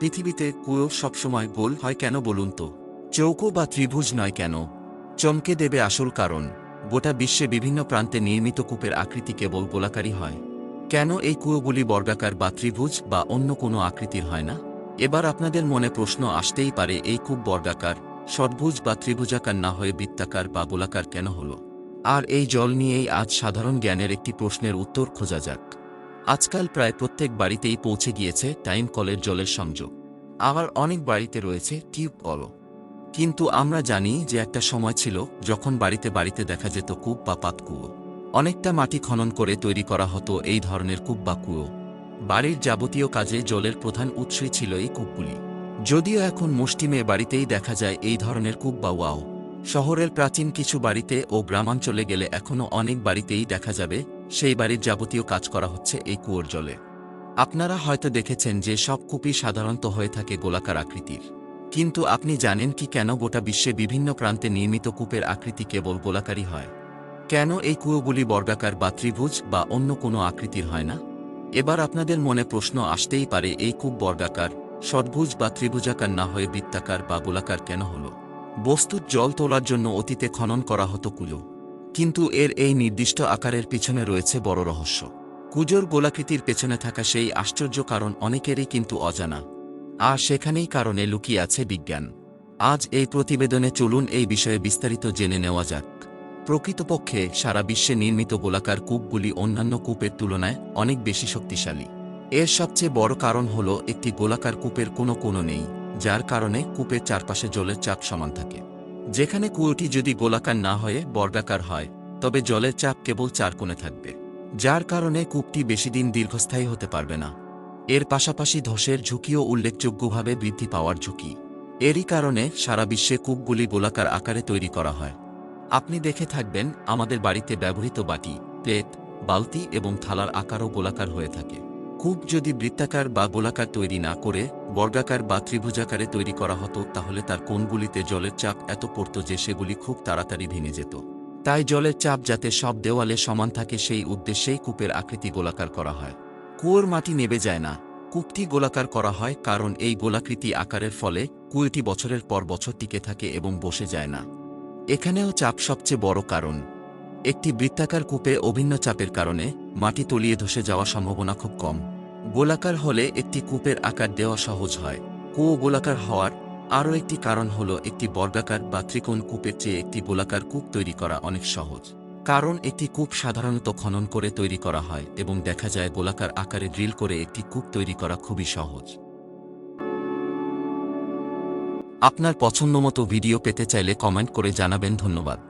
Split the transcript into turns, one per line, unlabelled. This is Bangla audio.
পৃথিবীতে কুয়ো সবসময় গোল হয় কেন বলুন তো? চৌকো বা ত্রিভুজ নয় কেন? চমকে দেবে আসল কারণ। গোটা বিশ্বে বিভিন্ন প্রান্তে নির্মিত কূপের আকৃতি কেবল গোলাকারী হয়। কেন এই কুয়োগুলি বর্গাকার বা ত্রিভুজ বা অন্য কোনো আকৃতির হয় না? এবার আপনাদের মনে প্রশ্ন আসতেই পারে, এই কূপ বর্গাকার ষটভুজ বা ত্রিভুজাকার না হয়ে বৃত্তাকার বা গোলাকার কেন হল? আর এই জল নিয়েই আজ সাধারণ জ্ঞানের একটি প্রশ্নের উত্তর খোঁজা যাক। আজকাল প্রায় প্রত্যেক বাড়িতেই পৌঁছে গিয়েছে টাইম কলের জলের সংযোগ। আবার অনেক বাড়িতে রয়েছে টিউব কলও। কিন্তু আমরা জানি যে একটা সময় ছিল যখন বাড়িতে বাড়িতে দেখা যেত কূপ বা পাতকুয়ো অনেকটা মাটি খনন করে তৈরি করা হতো এই ধরনের কূপ বা কুয়ো। বাড়ির যাবতীয় কাজে জলের প্রধান উৎসই ছিল এই কূপগুলি। যদিও এখন মুষ্টিমে বাড়িতেই দেখা যায় এই ধরনের কূপ বা ওয়াও। শহরের প্রাচীন কিছু বাড়িতে ও গ্রামাঞ্চলে গেলে এখনও অনেক বাড়িতেই দেখা যাবে সেই বাড়ির যাবতীয় কাজ করা হচ্ছে এই কুয়োর জলে। আপনারা হয়তো দেখেছেন যে সব কূপই সাধারণত হয়ে থাকে গোলাকার আকৃতির। কিন্তু আপনি জানেন কি কেন গোটা বিশ্বে বিভিন্ন প্রান্তে নির্মিত কূপের আকৃতি কেবল গোলাকারই হয়? কেন এই কুয়োগুলি বর্গাকার বা ত্রিভুজ বা অন্য কোনো আকৃতির হয় না? এবার আপনাদের মনে প্রশ্ন আসতেই পারে, এই কূপ বর্গাকার ষটভুজ বা ত্রিভুজাকার না হয়ে বৃত্তাকার বা গোলাকার কেন হল? বস্তুর জল তোলার জন্য অতীতে খনন করা হতো কুলো কিন্তু এর এই নির্দিষ্ট আকারের পিছনে রয়েছে বড় রহস্য। কুজোর গোলাকৃতির পেছনে থাকা সেই আশ্চর্য কারণ অনেকেরই কিন্তু অজানা। আর সেখানেই কারণে লুকিয়ে আছে বিজ্ঞান। আজ এই প্রতিবেদনে চলুন এই বিষয়ে বিস্তারিত জেনে নেওয়া যাক। প্রকৃতপক্ষে সারা বিশ্বে নির্মিত গোলাকার কূপগুলি অন্যান্য কূপের তুলনায় অনেক বেশি শক্তিশালী। এর সবচেয়ে বড় কারণ হল একটি গোলাকার কূপের কোনো কোনো নেই, যার কারণে কূপের চারপাশে জলের চাপ সমান থাকে। যেখানে কুয়োটি যদি গোলাকার না হয়ে বর্গাকার হয়, তবে জলের চাপ কেবল চার কোণে থাকবে, যার কারণে কূপটি বেশিদিন দীর্ঘস্থায়ী হতে পারবে না। এর পাশাপাশি ধসের ঝুঁকিও উল্লেখযোগ্যভাবে বৃদ্ধি পাওয়ার ঝুঁকি। এরই কারণে সারা বিশ্বে কূপগুলি গোলাকার আকারে তৈরি করা হয়। আপনি দেখে থাকবেন, আমাদের বাড়িতে ব্যবহৃত বাটি, প্লেট, বালতি এবং থালার আকারও গোলাকার হয়ে থাকে। কূপ যদি বৃত্তাকার বা গোলাকার তৈরি না করে বর্গাকার বা ত্রিভুজাকারে তৈরি করা হতো, তাহলে তার কোণগুলিতে জলের চাপ এত পড়ত যে সেগুলি খুব তাড়াতাড়ি ভেঙে যেত। তাই জলের চাপ যাতে সব দেওয়ালে সমান থাকে সেই উদ্দেশ্যেই কূপের আকৃতি গোলাকার করা হয়। কুয়োর মাটি নেবে যায় না। কূপটি গোলাকার করা হয় কারণ এই গোলাকৃতি আকারের ফলে কুয়োটি বছরের পর বছর টিকে থাকে এবং বসে যায় না। এখানেও চাপ সবচেয়ে বড় কারণ। একটি বৃত্তাকার কূপে অভিন্ন চাপের কারণে মাটি তলিয়ে ধসে যাওয়ার সম্ভাবনা খুব কম। গোলাকার হলে একটি কূপের আকার দেওয়া সহজ হয়। কুয়ো গোলাকার হওয়ার আরও একটি কারণ হল একটি বর্গাকার বা ত্রিকোণ কূপের চেয়ে একটি গোলাকার কূপ তৈরি করা অনেক সহজ। কারণ একটি কূপ সাধারণত খনন করে তৈরি করা হয় এবং দেখা যায় গোলাকার আকারে ড্রিল করে একটি কূপ তৈরি করা খুবই সহজ। আপনার পছন্দমতো ভিডিও পেতে চাইলে কমেন্ট করে জানাবেন ধন্যবাদ।